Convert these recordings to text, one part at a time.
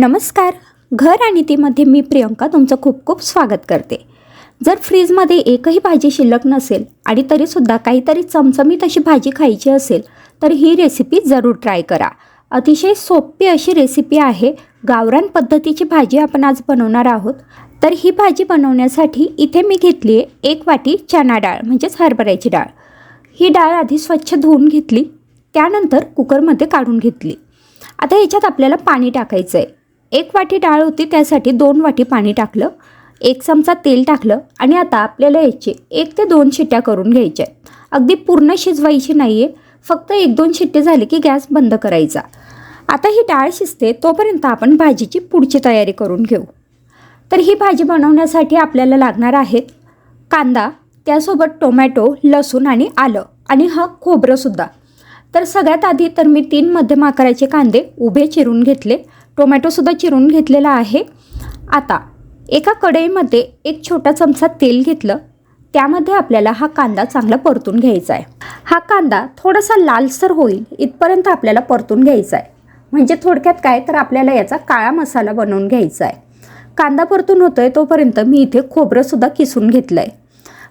नमस्कार. घर आणि तीमध्ये मी प्रियंका तुमचं खूप खूप स्वागत करते. जर फ्रीजमध्ये एकही भाजी शिल्लक नसेल आणि तरीसुद्धा काहीतरी चमचमीत अशी भाजी खायची असेल तर ही रेसिपी जरूर ट्राय करा. अतिशय सोपी अशी रेसिपी आहे. गावरान पद्धतीची भाजी आपण आज बनवणार आहोत. तर ही भाजी बनवण्यासाठी इथे मी घेतली आहे एक वाटी चना डाळ म्हणजेच हरभऱ्याची डाळ. ही डाळ आधी स्वच्छ धुवून घेतली त्यानंतर कुकरमध्ये काढून घेतली. आता ह्याच्यात आपल्याला पाणी टाकायचं आहे एक वाटी डाळ होती त्यासाठी दोन वाटी पाणी टाकलं एक चमचा तेल टाकलं आणि आता आपल्याला याचे एक ते दोन शिट्ट्या करून घ्यायच्या आहेत. अगदी पूर्ण शिजवायची नाही आहे फक्त एक दोन शिट्टे झाले की गॅस बंद करायचा. आता ही डाळ शिजते तोपर्यंत आपण भाजीची पुढची तयारी करून घेऊ. तर ही भाजी बनवण्यासाठी आपल्याला लागणार आहेत कांदा त्यासोबत टोमॅटो लसूण आणि आलं आणि हा खोबरंसुद्धा तर सगळ्यात आधी तर मी तीन मध्यम आकाराचे कांदे उभे चिरून घेतले. टोमॅटोसुद्धा चिरून घेतलेला आहे. आता एका कढईमध्ये एक छोटा चमचा तेल घेतलं. त्यामध्ये आपल्याला हा कांदा चांगला परतून घ्यायचा आहे. हा कांदा थोडासा लालसर होईल इथपर्यंत आपल्याला परतून घ्यायचा आहे. म्हणजे थोडक्यात काय तर आपल्याला याचा काळा मसाला बनवून घ्यायचा आहे. कांदा परतून होतोय तोपर्यंत मी इथे खोबरंसुद्धा किसून घेतलं आहे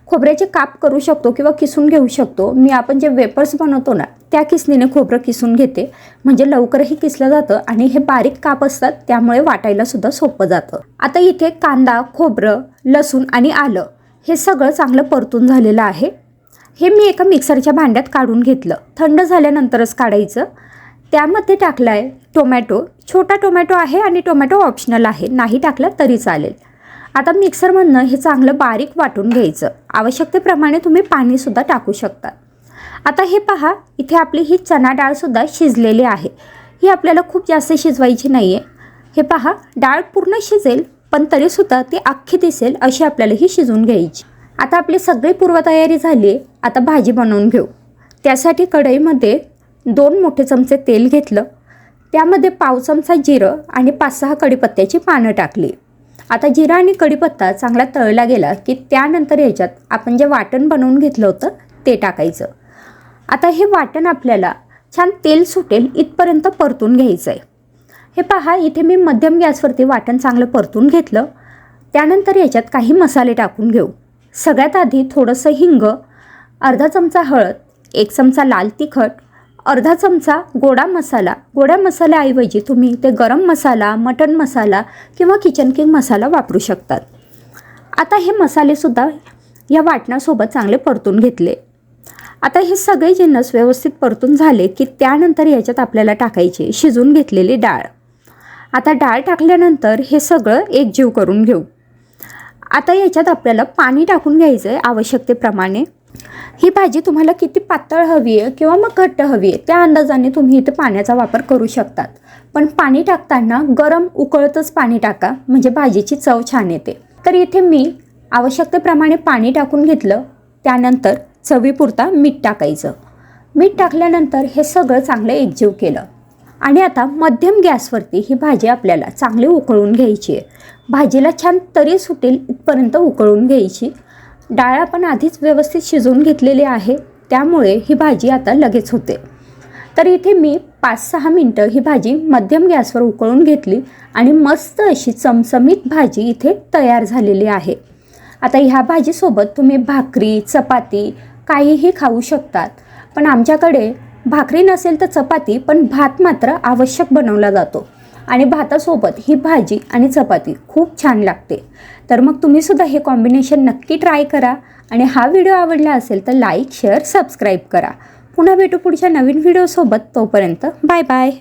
खोबऱ्याचे काप करू शकतो किंवा किसून घेऊ शकतो. मी आपण जे वेपर्स बनवतो ना त्या किसणीने खोबरं किसून घेते. म्हणजे लवकरही किसलं जातं आणि हे बारीक काप असतात त्यामुळे वाटायला सुद्धा सोपं जातं. आता इथे कांदा खोबरं लसूण आणि आलं हे सगळं चांगलं परतून झालेलं आहे. हे मी एका मिक्सरच्या भांड्यात काढून घेतलं. थंड झाल्यानंतरच काढायचं. त्यामध्ये टाकला आहे टोमॅटो. छोटा टोमॅटो आहे आणि टोमॅटो ऑप्शनल आहे. नाही टाकला तरी चालेल. आता मिक्सरमधनं हे चांगलं बारीक वाटून घ्यायचं. आवश्यकतेप्रमाणे तुम्ही पाणीसुद्धा टाकू शकता. आता हे पहा इथे आपली ही चना डाळसुद्धा शिजलेली आहे. ही आपल्याला खूप जास्त शिजवायची नाही आहे हे पहा डाळ पूर्ण शिजेल पण तरीसुद्धा ती अख्खी दिसेल अशी आपल्याला ही शिजवून घ्यायची. आता आपली सगळी पूर्वतयारी झाली आहे आता भाजी बनवून घेऊ. त्यासाठी कढईमध्ये दोन मोठे चमचे तेल घेतलं. त्यामध्ये पाव चमचा जिरं आणि पाच सहा कढीपत्त्याची पानं टाकली. आता जिरा आणि कढीपत्ता चांगला तळला गेला की त्यानंतर ह्याच्यात आपण जे वाटण बनवून घेतलं होतं ते टाकायचं. आता हे वाटण आपल्याला छान तेल सुटेल इथपर्यंत परतून घ्यायचं आहे हे पहा इथे मी मध्यम गॅसवरती वाटण चांगलं परतून घेतलं. त्यानंतर याच्यात काही मसाले टाकून घेऊ. सगळ्यात आधी थोडंसं हिंग अर्धा चमचा हळद एक चमचा लाल तिखट अर्धा चमचा गोडा मसाला. गोड्या मसाल्याऐवजी तुम्ही ते गरम मसाला मटन मसाला किंवा किचन किंग मसाला वापरू शकतात. आता हे मसालेसुद्धा या वाटणासोबत चांगले परतून घेतले. आता हे सगळे जिन्नस व्यवस्थित परतून झाले की त्यानंतर याच्यात आपल्याला टाकायचे शिजून घेतलेली डाळ. आता डाळ टाकल्यानंतर हे सगळं एकजीव करून घेऊ. आता याच्यात आपल्याला पाणी टाकून घ्यायचं आहे आवश्यकतेप्रमाणे. ही भाजी तुम्हाला किती पातळ हवी आहे किंवा मग घट्ट हवी आहे त्या अंदाजाने तुम्ही इथे पाण्याचा वापर करू शकतात. पण पाणी टाकताना गरम उकळतच पाणी टाका म्हणजे भाजीची चव छान येते. तर इथे मी आवश्यकतेप्रमाणे पाणी टाकून घेतलं त्यानंतर चवीपुरता मीठ टाकायचं. मीठ टाकल्यानंतर हे सगळं चांगलं एकजीव केलं. आणि आता मध्यम गॅसवरती ही भाजी आपल्याला चांगली उकळून घ्यायची आहे. भाजीला छान तरी सुटेल इथपर्यंत उकळून घ्यायची. डाळ आपण आधीच व्यवस्थित शिजवून घेतलेली आहे त्यामुळे ही भाजी आता लगेच होते. तर इथे मी पाच सहा मिनटं ही भाजी मध्यम गॅसवर उकळून घेतली आणि मस्त अशी चमचमीत भाजी इथे तयार झालेली आहे. आता ह्या भाजीसोबत तुम्ही भाकरी चपाती काहीही खाऊ शकतात पण आमच्याकडे भाकरी नसेल तर चपाती पण भात मात्र आवश्यक बनवला जातो. आणि भातासोबत ही भाजी आणि चपाती खूप छान लागते. तर मग तुम्हीसुद्धा हे कॉम्बिनेशन नक्की ट्राय करा. आणि हा व्हिडिओ आवडला असेल तर लाईक शेअर सबस्क्राईब करा. पुन्हा भेटू पुढच्या नवीन व्हिडिओसोबत तोपर्यंत बाय बाय